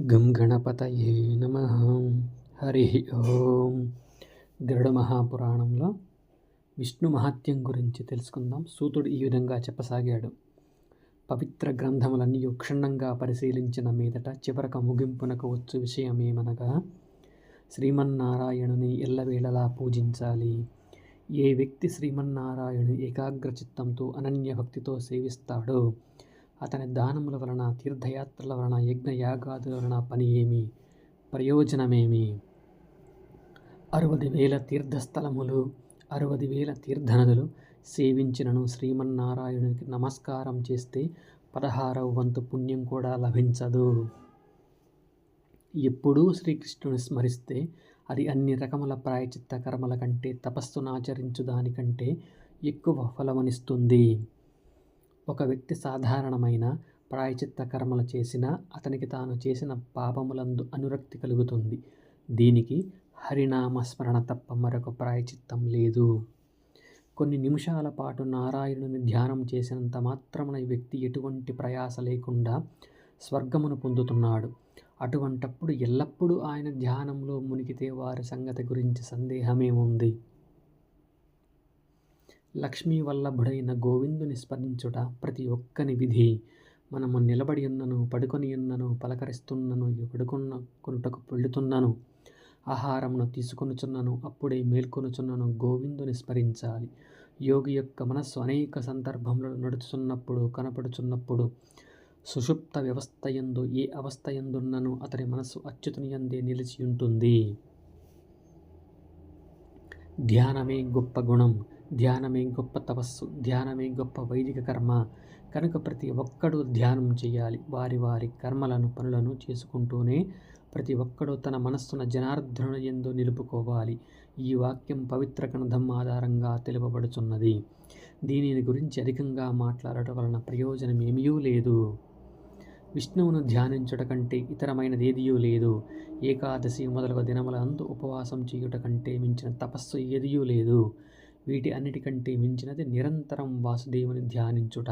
గం గణపతయే నమ. హరి ఓం. గరుడ మహాపురాణంలో విష్ణు మహాత్యం గురించి తెలుసుకుందాం. సూతుడు ఈ విధంగా చెప్పసాగాడు. పవిత్ర గ్రంథములన్నీ క్షుణ్ణంగా పరిశీలించిన మీదట చివరక ముగింపునకు వచ్చు విషయమేమనగా శ్రీమన్నారాయణుని ఎల్లవేళలా పూజించాలి. ఏ వ్యక్తి శ్రీమన్నారాయణుని ఏకాగ్ర చిత్తంతో అనన్య భక్తితో సేవిస్తాడో అతని దానముల వలన తీర్థయాత్రల వలన యజ్ఞయాగాదుల వలన పని ఏమి? ప్రయోజనమేమి? అరవది వేల తీర్థస్థలములు అరవది వేల తీర్థనదులు సేవించినను శ్రీమన్నారాయణునికి నమస్కారం చేస్తే పదహారవ వంతు పుణ్యం కూడా లభించదు. ఎప్పుడూ శ్రీకృష్ణుని స్మరిస్తే అది అన్ని రకముల ప్రాయచిత్త కర్మల కంటే తపస్సునాచరించు దానికంటే ఎక్కువ ఫలమనిస్తుంది. ఒక వ్యక్తి సాధారణమైన ప్రాయచిత్త కర్మలు చేసినా అతనికి తాను చేసిన పాపములందు అనురక్తి కలుగుతుంది. దీనికి హరినామస్మరణ తప్ప మరొక ప్రాయచిత్తం లేదు. కొన్ని నిమిషాల పాటు నారాయణుని ధ్యానం చేసినంత మాత్రమున వ్యక్తి ఎటువంటి ప్రయాస లేకుండా స్వర్గమును పొందుతున్నాడు. అటువంటప్పుడు ఎల్లప్పుడూ ఆయన ధ్యానంలో మునిగితే వారి సంగతి గురించి సందేహమే ఉంది వల్లభుడైన గోవిందుని స్మరించుట ప్రతి ఒక్కని విధి. మనము నిలబడి ఉన్నను పడుకొని ఉన్నను పలకరిస్తున్నను పడుకున్న కొనుటకు పెళ్ళుతున్నను ఆహారమును తీసుకొనుచున్నను అప్పుడే మేల్కొనుచున్నను గోవిందుని స్మరించాలి. యోగి యొక్క మనస్సు అనేక సందర్భంలో నడుచున్నప్పుడు కనపడుచున్నప్పుడు సుషుప్త వ్యవస్థ ఎందు ఏ అవస్థ ఎందున్నను అతని మనస్సు అచ్యుతుని ఎందే నిలిచి ఉంటుంది ధ్యానమే గొప్ప గుణం ధ్యానమే గొప్ప తపస్సు ధ్యానమే గొప్ప వైదిక కర్మ. కనుక ప్రతి ఒక్కడూ ధ్యానం చేయాలి. వారి వారి కర్మలను పనులను చేసుకుంటూనే ప్రతి ఒక్కడూ తన మనస్సున జనార్దను ఎందు నిలుపుకోవాలి. ఈ వాక్యం పవిత్ర గ్రంథం ఆధారంగా తెలుపబడుచున్నది. దీనిని గురించి అధికంగా మాట్లాడటం వలన ప్రయోజనం ఏమీ లేదు. విష్ణువును ధ్యానించుట కంటే ఇతరమైనదేదియూ లేదు. ఏకాదశి మొదలగు దినముల అందు ఉపవాసం చేయుట కంటే మించిన తపస్సు ఏదియూ లేదు. వీటి అన్నిటికంటే మించినది నిరంతరం వాసుదేవుని ధ్యానించుట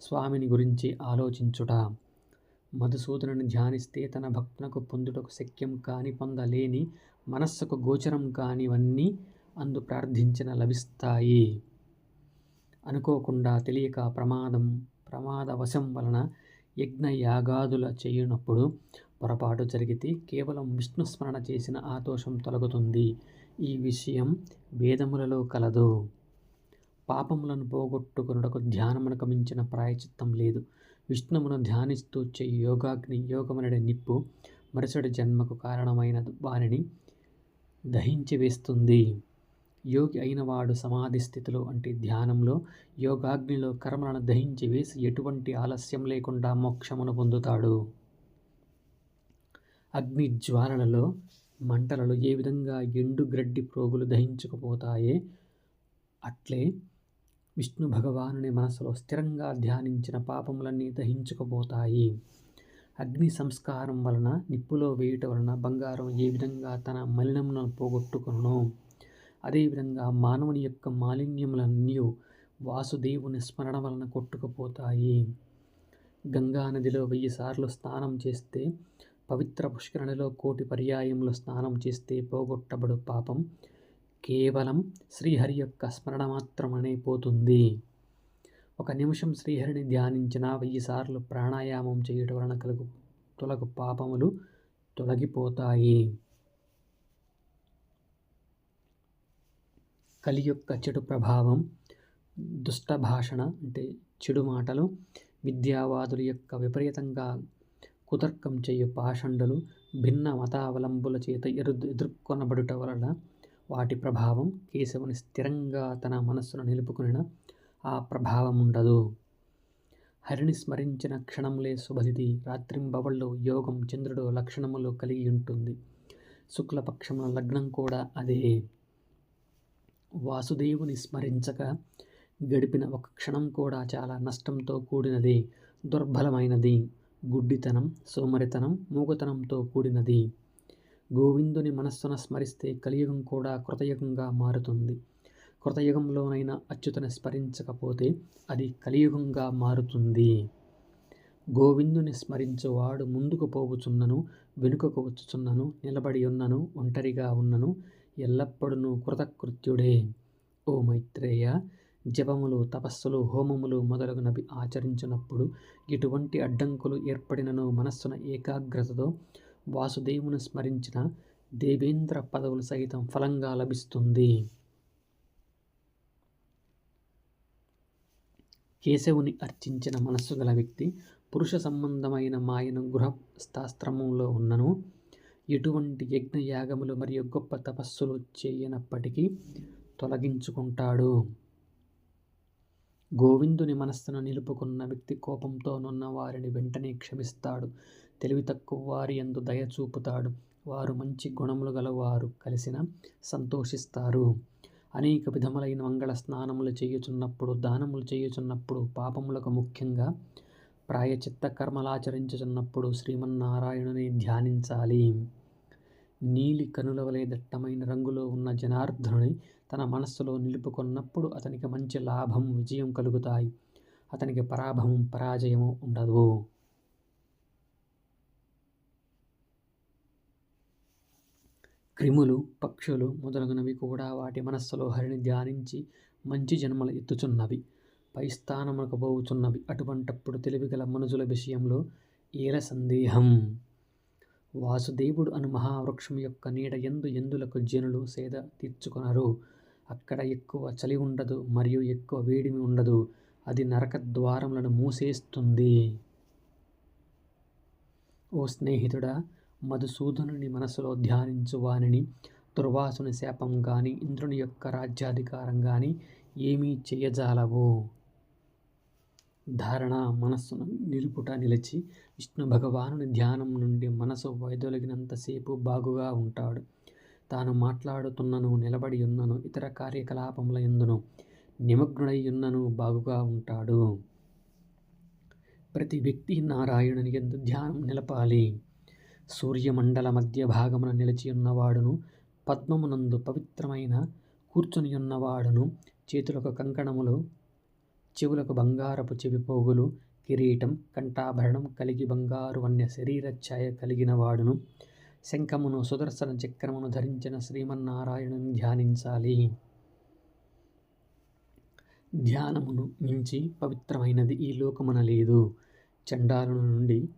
స్వామిని గురించి ఆలోచించుట. మధుసూదనుని ధ్యానిస్తే తన భక్తునకు పొందుటకు శక్యం కాని పొందలేని మనస్సుకు గోచరం కానివన్నీ అందు ప్రార్థించిన లభిస్తాయి. అనుకోకుండా తెలియక ప్రమాదం ప్రమాదవశం వలన యజ్ఞ యాగాదుల చేయునప్పుడు పొరపాటు జరిగితే కేవలం విష్ణు స్మరణ చేసిన ఆ దోషం తొలగుతుంది. ఈ విషయం వేదములలో కలదు. పాపములను పోగొట్టుకున్నటకు ధ్యానమునకు మించిన ప్రాయచిత్తం లేదు. విష్ణువును ధ్యానిస్తూ చెయ్యి యోగాగ్ని యోగమనడే నిప్పు మరుసటి జన్మకు కారణమైన వారిని దహించి వేస్తుంది యోగి అయినవాడు సమాధి స్థితిలో అంటే ధ్యానంలో యోగాగ్నిలో కర్మలను దహించి వేసి ఎటువంటి ఆలస్యం లేకుండా మోక్షమును పొందుతాడు. అగ్ని జ్వాలలలో మంటలలో ఏ విధంగా ఎండు గ్రడ్డి ప్రోగులు దహించుకుపోతాయే అట్లే విష్ణు భగవానుని మనసులో స్థిరంగా ధ్యానించిన పాపములన్నీ దహించుకుపోతాయి. అగ్ని సంస్కారం వలన నిప్పులో వేయుట వలన బంగారం ఏ విధంగా తన మలినమును పోగొట్టుకును అదేవిధంగా మానవుని యొక్క మాలిన్యములన్నీ వాసుదేవుని స్మరణ వలన కొట్టుకుపోతాయి. గంగా నదిలో వెయ్యి సార్లు స్నానం చేస్తే పవిత్ర పుష్కరణిలో కోటి పర్యాయములు స్నానం చేస్తే పోగొట్టబడు పాపం కేవలం శ్రీహరి యొక్క స్మరణ మాత్రమనే పోతుంది. ఒక నిమిషం శ్రీహరిని ధ్యానించిన వెయ్యి సార్లు ప్రాణాయామం చేయటం వలన కలుగు తొలగు పాపములు తొలగిపోతాయి. కలి యొక్క చెడు ప్రభావం దుష్ట భాషణ అంటే చెడు మాటలు విద్యావాదుల యొక్క విపరీతంగా కుతర్కం చేయు పాషండులు భిన్న మతావలంబుల చేత ఎరు ఎదుర్కొనబడుట వలన వాటి ప్రభావం కేశవుని స్థిరంగా తన మనస్సును నిలుపుకునిన ఆ ప్రభావం ఉండదు హరిని స్మరించిన క్షణంలే శుభతిథి. రాత్రింబవళ్ళు యోగం చంద్రుడు లక్షణములు కలిగి ఉంటుంది. శుక్లపక్షముల లగ్నం కూడా అదే. వాసుదేవుని స్మరించక గడిపిన ఒక క్షణం కూడా చాలా నష్టంతో కూడినది దుర్బలమైనది. గుడ్డితనం సోమరితనం మూగతనంతో కూడినది. గోవిందుని మనస్సున స్మరిస్తే కలియుగం కూడా కృతయుగంగా మారుతుంది. కృతయుగంలోనైనా అచ్యుతను స్మరించకపోతే అది కలియుగంగా మారుతుంది. గోవిందుని స్మరించువాడు ముందుకు పోవుచున్నను వెనుకకు వచ్చుచున్నను నిలబడి ఉన్నను ఒంటరిగా ఉన్నను ఎల్లప్పుడూ కృతకృత్యుడే. ఓ మైత్రేయ జపములు తపస్సులు హోమములు మొదలగునవి ఆచరించినప్పుడు ఇటువంటి అడ్డంకులు ఏర్పడినను మనస్సున ఏకాగ్రతతో వాసుదేవుని స్మరించిన దేవేంద్ర పదవులు సైతం ఫలంగా లభిస్తుంది. కేశవుని అర్చించిన మనస్సు గల వ్యక్తి పురుష సంబంధమైన మాయను గృహస్థాస్త్రములో ఉన్నను. ఎటువంటి యజ్ఞ యాగములు మరియు గొప్ప తపస్సులు చేయనప్పటికీ తొలగించుకుంటాడు. గోవిందుని మనస్సును నిలుపుకున్న వ్యక్తి కోపంతోనున్న వారిని వెంటనే క్షమిస్తాడు. తెలివి తక్కువ వారి ఎందు దయ చూపుతాడు. వారు మంచి గుణములు గలవారు కలిసిన సంతోషిస్తారు. అనేక విధములైన మంగళ స్నానములు చేయుచున్నప్పుడు దానములు చేయుచున్నప్పుడు పాపములకు ముఖ్యంగా ప్రాయచిత్త కర్మలాచరించుచున్నప్పుడు శ్రీమన్నారాయణుని ధ్యానించాలి. నీలి కనుల వలె దట్టమైన రంగులో ఉన్న జనార్దనుని తన మనస్సులో నిలుపుకున్నప్పుడు అతనికి మంచి లాభం విజయం కలుగుతాయి. అతనికి పరాభవం పరాజయము ఉండదు. క్రిములు పక్షులు మొదలగునవి కూడా వాటి మనస్సులో హరిని ధ్యానించి మంచి జన్మలు ఎత్తుచున్నవి. పైస్థానములకు పోవుచున్నవి. అటువంటప్పుడు తెలివిగల మనుజుల విషయంలో ఏల సందేహం? వాసుదేవుడు అను మహావృక్షం యొక్క నీడ ఎందు ఎందులకు జనులు సేద తీర్చుకొనరు? అక్కడ ఎక్కువ చలి ఉండదు మరియు ఎక్కువ వేడిమి ఉండదు. అది నరక ద్వారములను మూసేస్తుంది. ఓ స్నేహితుడా మధుసూదనుని మనసులో ధ్యానించు వానిని. దుర్వాసుని శాపం కానీ ఇంద్రుని యొక్క రాజ్యాధికారం కానీ ఏమీ చేయజాలవు. ధారణ మనస్సును నిలుపుట నిలిచి విష్ణు భగవానుని ధ్యానం నుండి మనసు వైదొలిగినంతసేపు బాగుగా ఉంటాడు. తాను మాట్లాడుతున్నను నిలబడి ఉన్నను ఇతర కార్యకలాపముల ఎందును నిమగ్నుడై ఉన్నను బాగుగా ఉంటాడు. ప్రతి వ్యక్తి నారాయణుని ఎందు ధ్యానం నిలపాలి. సూర్యమండల మధ్య భాగమున నిలిచి ఉన్నవాడును పద్మమునందు పవిత్రమైన కూర్చుని ఉన్నవాడును చేతులకు కంకణములు చెవులకు బంగారపు చెవి పోగులు కిరీటం కంఠాభరణం కలిగి బంగారు వన్య శరీర ఛాయ కలిగిన వాడును. శంఖమును సుదర్శన చక్రమును ధరించిన శ్రీమన్నారాయణుని ధ్యానించాలి. ధ్యానమును మించి పవిత్రమైనది ఈ లోకమున లేదు. చండాలు నుండి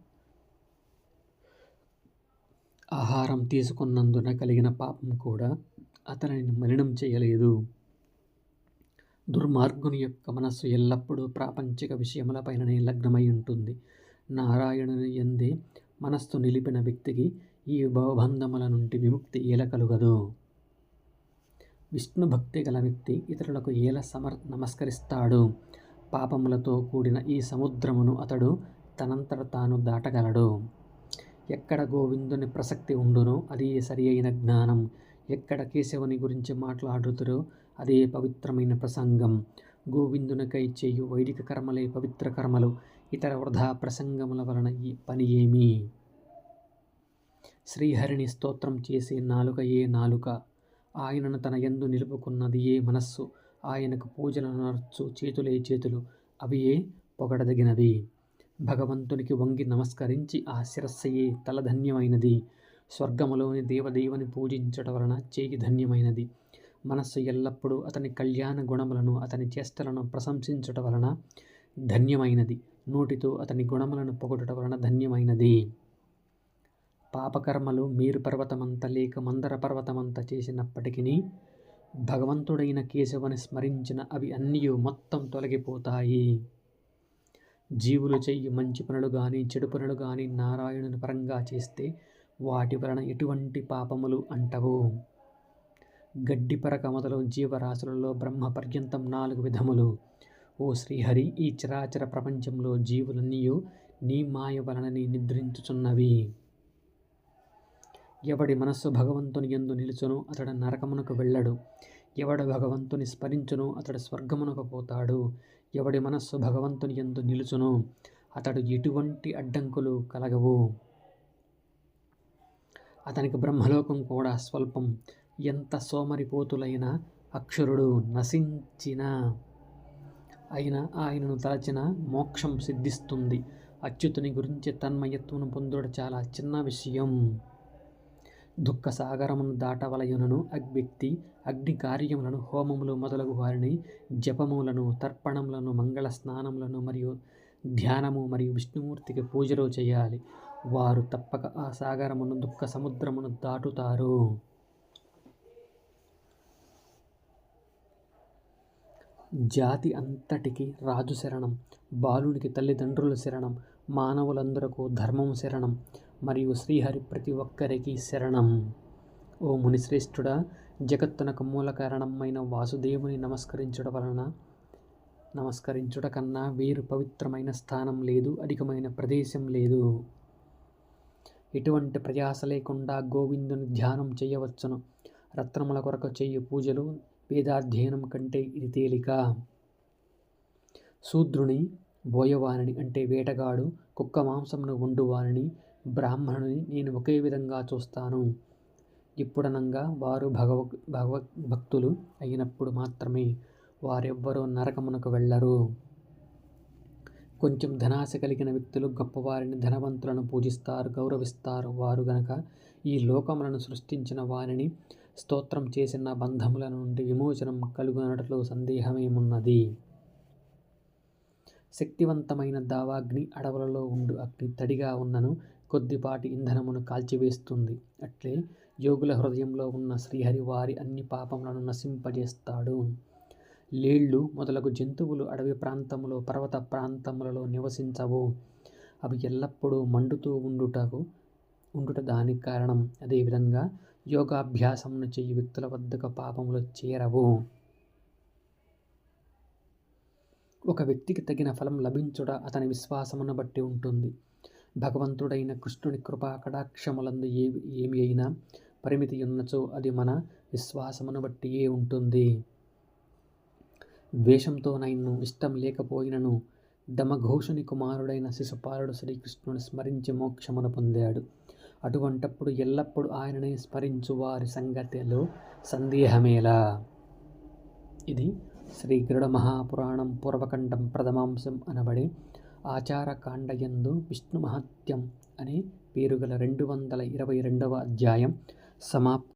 ఆహారం తీసుకున్నందున కలిగిన పాపం కూడా అతనిని మలినం చేయలేదు. దుర్మార్గుని యొక్క మనస్సు ఎల్లప్పుడూ ప్రాపంచిక విషయములపైననే లగ్నమై ఉంటుంది. నారాయణుని ఎందే మనస్సు నిలిపిన వ్యక్తికి ఈ భవబంధముల నుండి విముక్తి ఏల కలుగదు విష్ణు భక్తి గల వ్యక్తి ఇతరులకు ఏల సమర్ నమస్కరిస్తాడు. పాపములతో కూడిన ఈ సముద్రమును అతడు తనంతట తాను దాటగలడు. ఎక్కడ గోవిందుని ప్రసక్తి ఉండునో అది సరి అయిన జ్ఞానం. ఎక్కడ కేశవుని గురించి మాట్లాడుతురో అదే పవిత్రమైన ప్రసంగం. గోవిందునకై చేయు వైదిక కర్మలే పవిత్ర కర్మలు. ఇతర వృధా ప్రసంగముల వలన ఈ పని ఏమి? శ్రీహరిని స్తోత్రం చేసే నాలుక ఏ నాలుక. ఆయనను తన యందు నిలుపుకున్నది ఏ మనస్సు? ఆయనకు పూజలు నర్చు చేతులే చేతులు. అవి ఏ? పొగడదగినవి. భగవంతునికి వంగి నమస్కరించి ఆ శిరస్సయే తలధన్యమైనది. స్వర్గములోని దేవదేవుని పూజించటం వలన చేయి ధన్యమైనది. మనస్సు ఎల్లప్పుడూ అతని కళ్యాణ గుణములను అతని చేష్టలను ప్రశంసించుట వలన ధన్యమైనది. నోటితో అతని గుణములను పొగడటం వలన ధన్యమైనది. పాపకర్మలు మీరు పర్వతమంత లేక మందర పర్వతమంత చేసినప్పటికీ భగవంతుడైన కేశవుని స్మరించిన అవి అన్నీ మొత్తం తొలగిపోతాయి. జీవులు చెయ్యి మంచి పనులు కానీ చెడు పనులు కానీ నారాయణుని పరంగా చేస్తే వాటి వలన ఎటువంటి పాపములు అంటవు. గడ్డిపరక మొదలు జీవరాశులలో బ్రహ్మ పర్యంతం నాలుగు విధములు. ఓ శ్రీహరి ఈ చరాచర ప్రపంచంలో జీవులన్నీయు నీ మాయ వలనని నిద్రించుచున్నవి. ఎవడి మనస్సు భగవంతుని ఎందు నిలుచును అతడు నరకమునకు వెళ్ళడు. ఎవడు భగవంతుని స్మరించును అతడు స్వర్గమునకు పోతాడు. ఎవడి మనస్సు భగవంతుని ఎందు నిలుచును అతడు ఎటువంటి అడ్డంకులు కలగవు. అతనికి బ్రహ్మలోకం కూడా స్వల్పం. ఎంత సోమరిపోతులైన అక్షరుడు నశించిన. అయిన ఆయనను తలచిన మోక్షం సిద్ధిస్తుంది. అచ్యుతుని గురించి తన్మయత్వను పొందుడు చాలా చిన్న విషయం. దుఃఖ సాగరమును దాటవలయునను అగ్వ్యక్తి అగ్ని కార్యములను హోమములు మొదలగు వారిని జపములను తర్పణములను మంగళ స్నానములను మరియు ధ్యానము మరియు విష్ణుమూర్తికి పూజలు చేయాలి. వారు తప్పక ఆ సాగరమును దుఃఖ సముద్రమును దాటుతారు. జాతి అంతటికి రాజు శరణం బాలునికి తల్లిదండ్రుల శరణం మానవులందరకు ధర్మం శరణం మరియు శ్రీహరి ప్రతి ఒక్కరికి శరణం. ఓ మునిశ్రేష్ఠుడా జగత్తునకు మూల కారణమైన వాసుదేవుని నమస్కరించడం వలన నమస్కరించుట కన్నా వేరు పవిత్రమైన స్థానం లేదు అధికమైన ప్రదేశం లేదు. ఎటువంటి ప్రయాస లేకుండా గోవిందుని ధ్యానం చేయవచ్చును. రత్నముల కొరకు చేయు పూజలు వేదాధ్యయనం కంటే ఇది తేలిక. శూద్రుని బోయవారిని అంటే వేటగాడు కుక్క మాంసమును వండువారిని బ్రాహ్మణుని నేను ఒకే విధంగా చూస్తాను. ఇప్పుడనంగా వారు భగవ భగవద్భక్తులు అయినప్పుడు మాత్రమే వారెవ్వరూ నరకమునకు వెళ్ళరు. కొంచెం ధనాశ కలిగిన వ్యక్తులు గొప్పవారిని ధనవంతులను పూజిస్తారు గౌరవిస్తారు. వారు గనక ఈ లోకములను సృష్టించిన వారిని స్తోత్రం చేసిన బంధముల నుండి విమోచనం కలుగునట్లు సందేహమేమున్నది? శక్తివంతమైన దావాగ్ని అడవులలో ఉండు అగ్ని తడిగా ఉన్నను కొద్దిపాటి ఇంధనమును కాల్చివేస్తుంది. అట్లే యోగుల హృదయంలో ఉన్న శ్రీహరి వారి అన్ని పాపములను నశింపజేస్తాడు. లేళ్ళు మొదలగు జంతువులు అడవి ప్రాంతములో పర్వత ప్రాంతములలో నివసించవు. అవి ఎల్లప్పుడూ మండుతూ ఉండుటకు ఉండుట దానికి కారణం. అదేవిధంగా యోగాభ్యాసమును చెయ్యి వ్యక్తుల వద్దకు పాపములు చేరవు. ఒక వ్యక్తికి తగిన ఫలం లభించుట అతని విశ్వాసమును బట్టి ఉంటుంది. భగవంతుడైన కృష్ణుని కృపా కటాక్షములందు ఏ ఏమి అయినా పరిమితి ఉన్నచో అది మన విశ్వాసమును బట్టియే ఉంటుంది. ద్వేషంతో నైన్ను ఇష్టం లేకపోయినను దమఘోషుని కుమారుడైన శిశుపాలుడు శ్రీకృష్ణుని స్మరించి మోక్షమును పొందాడు. అటువంటప్పుడు ఎల్లప్పుడూ ఆయననే స్మరించు వారి సంగతిలో సందేహమేలా. ఇది శ్రీ గరుడ మహాపురాణం పూర్వకంఠం ప్రథమాంశం అనబడే ఆచారకాండయందు విష్ణు మహత్యం అనే పేరుగల రెండు వందల ఇరవై రెండవ అధ్యాయం సమాప్తం